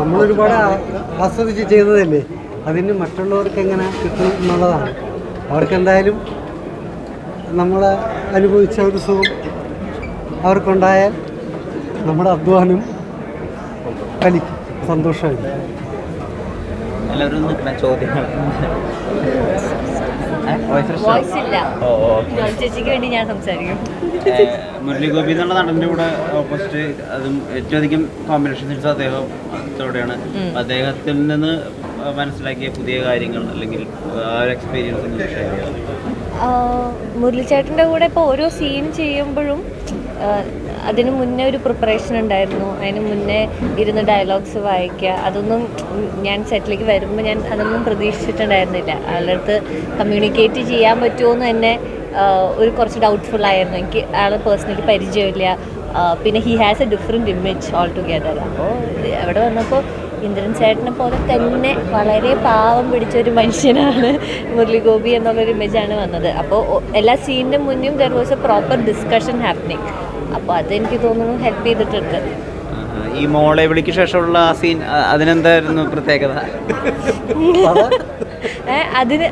നമ്മളൊരുപാട് ആസ്വദിച്ച് ചെയ്തതല്ലേ? അതിന് മറ്റുള്ളവർക്ക് എങ്ങനെ കിട്ടും എന്നുള്ളതാണ്. അവർക്ക് എന്തായാലും നമ്മൾ അനുഭവിച്ച ഒരു സുഖം അവർക്കുണ്ടായാൽ നമ്മുടെ അധ്വാനം ഫലിക്കും. സന്തോഷമായിരിക്കും. എല്ലാവരും ചോദ്യങ്ങൾ? വോയിസ് ഇല്ല ചേച്ചിക്ക് വേണ്ടി ഞാൻ സംസാരിക്കും. മുരളി ഗോപി എന്നുള്ള നടന്റെ കൂടെ ഓപ്പോസിറ്റ് അതും ഏറ്റവും അധികം കോമ്പിനേഷൻ അദ്ദേഹം അദ്ദേഹത്തോടെയാണ് അദ്ദേഹത്തിൽ നിന്ന് മനസ്സിലാക്കിയ പുതിയ കാര്യങ്ങൾ അല്ലെങ്കിൽ ആ ഒരു എക്സ്പീരിയൻസ് മുരളിച്ചേട്ടന്റെ കൂടെ ഇപ്പോൾ ഓരോ സീൻ ചെയ്യുമ്പോഴും അതിന് മുന്നേ ഒരു പ്രിപ്പറേഷൻ ഉണ്ടായിരുന്നു. അതിന് മുന്നേ ഇരുന്ന് ഡയലോഗ്സ് വായിക്കുക. അതൊന്നും ഞാൻ സെറ്റിലേക്ക് വരുമ്പോൾ ഞാൻ അതൊന്നും പ്രതീക്ഷിച്ചിട്ടുണ്ടായിരുന്നില്ല. ആളുടെ അടുത്ത് കമ്മ്യൂണിക്കേറ്റ് ചെയ്യാൻ പറ്റുമോ എന്ന് തന്നെ ഒരു കുറച്ച് ഡൗട്ട്ഫുൾ ആയിരുന്നു. എനിക്ക് ആളെ പേഴ്സണലി പരിചയമില്ല. പിന്നെ he has a different image altogether അപ്പോൾ അവിടെ വന്നപ്പോൾ ഇന്ദ്രൻ ചേട്ടനെ പോലെ തന്നെ വളരെ പാവം പിടിച്ച ഒരു മനുഷ്യനാണ് മുരളിഗോപി എന്നുള്ളൊരു ഇമേജാണ് വന്നത്. അപ്പോൾ എല്ലാ സീനിന്റെ മുന്നും there was a proper discussion happening അപ്പോൾ അതെനിക്ക് തോന്നുന്നു ഹെൽപ്പ് ചെയ്തിട്ടുണ്ട്. ഈ മോളെ വിളിക്ക് ശേഷമുള്ള ആ സീൻ അതിനെന്തായിരുന്നു പ്രത്യേകത? അതിന്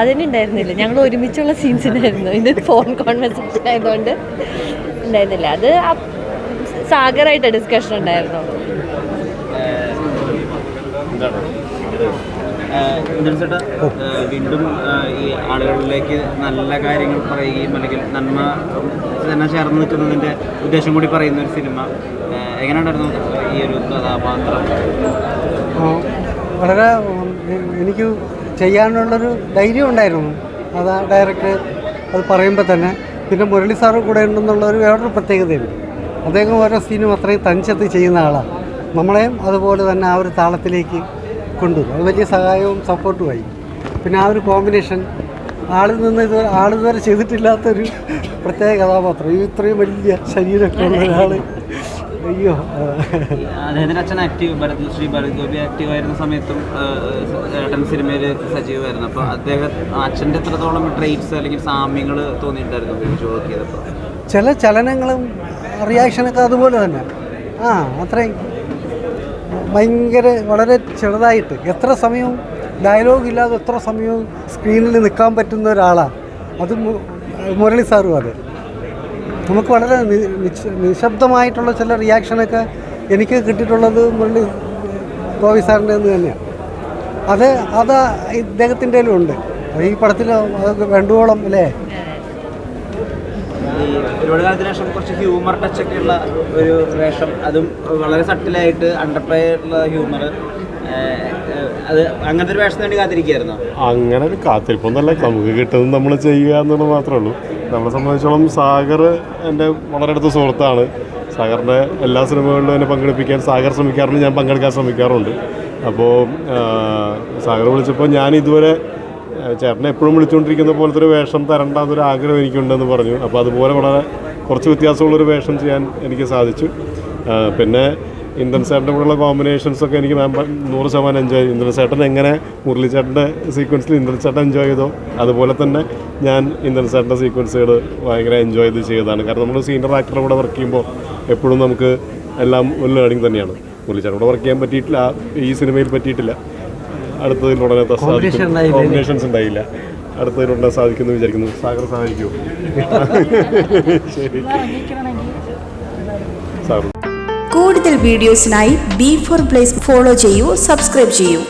അതിനുണ്ടായിരുന്നില്ല. ഞങ്ങൾ ഒരുമിച്ചുള്ള സീൻസ് ഉണ്ടായിരുന്നു ഇത് ഫോൺ കോൺവെർസേഷൻ ആയതുകൊണ്ട് ഉണ്ടായിരുന്നില്ല. അത് സാഗറായിട്ട് ഡിസ്കഷൻ ഉണ്ടായിരുന്നു. എന്താണ്? ചേട്ടാ വീണ്ടും ഈ ആളുകളിലേക്ക് നല്ല കാര്യങ്ങൾ പറയുകയും അല്ലെങ്കിൽ നന്മ തന്നെ ചേർന്ന് നിൽക്കുന്നതിന്റെ ഉദ്ദേശം കൂടി പറയുന്ന ഒരു സിനിമ. എങ്ങനെയുണ്ടായിരുന്നു ഈ ഒരു കഥാപാത്രം? വളരെ എനിക്ക് ചെയ്യാനുള്ളൊരു ധൈര്യം ഉണ്ടായിരുന്നു. അത് ഡയറക്റ്റ് അത് പറയുമ്പോൾ തന്നെ. പിന്നെ മുരളി സാറ് കൂടെ ഉണ്ടെന്നുള്ളൊരു വേറൊരു പ്രത്യേകതയുണ്ട്. അദ്ദേഹം ഓരോ സീനും അത്രയും തനിച്ചെത്തി ചെയ്യുന്ന ആളാണ് നമ്മളെയും അതുപോലെ തന്നെ ആ ഒരു താളത്തിലേക്ക് കൊണ്ടുവരും. അത് വലിയ സഹായവും സപ്പോർട്ടുമായി പിന്നെ ആ ഒരു കോമ്പിനേഷൻ ആളിൽ നിന്ന് ഇത് ആളിതുവരെ ചെയ്തിട്ടില്ലാത്തൊരു പ്രത്യേക കഥാപാത്രം. ഈ ഇത്രയും വലിയ ശരീരമൊക്കെ ഉള്ള ഒരാൾ അയ്യോ. ആ. അദ്ദേഹത്തിന്റെ അച്ഛൻ ആക്റ്റീവ് ഭരത് ശ്രീ ഭരത് ഗോപി ആക്റ്റീവ് ആയിരുന്ന സമയത്തും ഏട്ടൻ സിനിമയിൽ സജീവമായിരുന്നു അപ്പോൾ അദ്ദേഹം അച്ഛന്റെ എത്രത്തോളം ട്രേറ്റ്സ് അല്ലെങ്കിൽ സാമ്യങ്ങൾ തോന്നിയിട്ടുണ്ടായിരുന്നു ചെയ്തപ്പോൾ ചില ചലനങ്ങളും റിയാക്ഷനൊക്കെ അതുപോലെ തന്നെ. ആ അത്രയും. ഭയങ്കര വളരെ ചെറുതായിട്ട്. എത്ര സമയവും ഡയലോഗ് ഇല്ലാതെ എത്ര സമയവും സ്ക്രീനിൽ നിൽക്കാൻ പറ്റുന്ന ഒരാളാണ്. അത് മുരളി സാറും അത്. നമുക്ക് വളരെ നിശബ്ദമായിട്ടുള്ള ചില റിയാക്ഷനൊക്കെ എനിക്ക് കിട്ടിയിട്ടുള്ളത് മുരളി ഗോപി സാറിന്റെ നിന്ന് തന്നെയാണ്. അത് അത് ഇദ്ദേഹത്തിന്റെ ഉണ്ട്. ഈ പടത്തിൽ അത് വേണ്ടുവോളം അല്ലേ? ഈ ഒരുപാട് കാലത്തിന് ശേഷം കുറച്ച് ഹ്യൂമർ ടച്ച് ഒക്കെ ഉള്ള ഒരു വേഷം. അതും വളരെ സട്ടിലായിട്ട് അണ്ടർപ്ലേ ഉള്ള ഹ്യൂമർ അത് അങ്ങനത്തെ ഒരു വേഷം വേണ്ടി കാത്തിരിക്കുകയായിരുന്നു? അങ്ങനെ ഒരു കാത്തിരിപ്പൊന്നല്ല. നമുക്ക് കിട്ടുന്നത് നമ്മൾ ചെയ്യുക എന്നുള്ളത് മാത്രമേ ഉള്ളൂ. നമ്മളെ സംബന്ധിച്ചോളം സാഗർ എന്റെ വളരെ അടുത്ത സുഹൃത്താണ്. സാഗറിന്റെ എല്ലാ സിനിമകളിലും എന്നെ പങ്കെടുപ്പിക്കാൻ സാഗർ ശ്രമിക്കാറുണ്ട് ഞാൻ പങ്കെടുക്കാൻ ശ്രമിക്കാറുണ്ട്. അപ്പോൾ സാഗർ വിളിച്ചപ്പോൾ ഞാൻ ഇതുവരെ ചേട്ടനെ എപ്പോഴും വിളിച്ചുകൊണ്ടിരിക്കുന്ന പോലത്തെ ഒരു വേഷം തരണ്ട എന്നൊരു ആഗ്രഹം എനിക്കുണ്ടെന്ന് പറഞ്ഞു. അപ്പോൾ അതുപോലെ വളരെ കുറച്ച് വ്യത്യാസമുള്ളൊരു വേഷം ചെയ്യാൻ എനിക്ക് സാധിച്ചു. പിന്നെ ഇന്ദ്രൻ സേട്ടന്റെ കൂടെയുള്ള കോമ്പിനേഷൻസ് ഒക്കെ എനിക്ക് മാം നൂറ് ശതമാനം എൻജോയ് ചെയ്തു. ഇന്ദ്രൻ ചേട്ടൻ എങ്ങനെ മുരളി ചേട്ടന്റെ സീക്വൻസിൽ ഇന്ദ്രൻ ചേട്ടൻ എൻജോയ് ചെയ്തോ അതുപോലെ തന്നെ ഞാൻ ഇന്ദ്രൻ ചേട്ടന്റെ സീക്വൻസുകൾ ഭയങ്കര എൻജോയ് ചെയ്ത് ചെയ്തതാണ്. കാരണം നമ്മൾ സീനിയർ ആക്ടറുടെ കൂടെ വർക്ക് ചെയ്യുമ്പോൾ എപ്പോഴും നമുക്ക് എല്ലാം ഒരു ലേണിംഗ് തന്നെയാണ്. മുരളി ചേട്ടൻ കൂടെ വർക്ക് ചെയ്യാൻ പറ്റിയിട്ടില്ല ഈ സിനിമയിൽ പറ്റിയിട്ടില്ല. അടുത്തതിൽ ഉടനെ ഉണ്ടായില്ലേ? കോമ്പിനേഷൻസ് ഉണ്ടായില്ല. അടുത്തതിലുടനെ സാധിക്കുന്നു വിചാരിക്കുന്നു. സാഗർ സഹായിക്കൂ. ശരി. കൂടുതൽ വീഡിയോസിനായി ബി ഫോർ പ്ലേസ് ഫോളോ ചെയ്യൂ സബ്സ്ക്രൈബ് ചെയ്യൂ.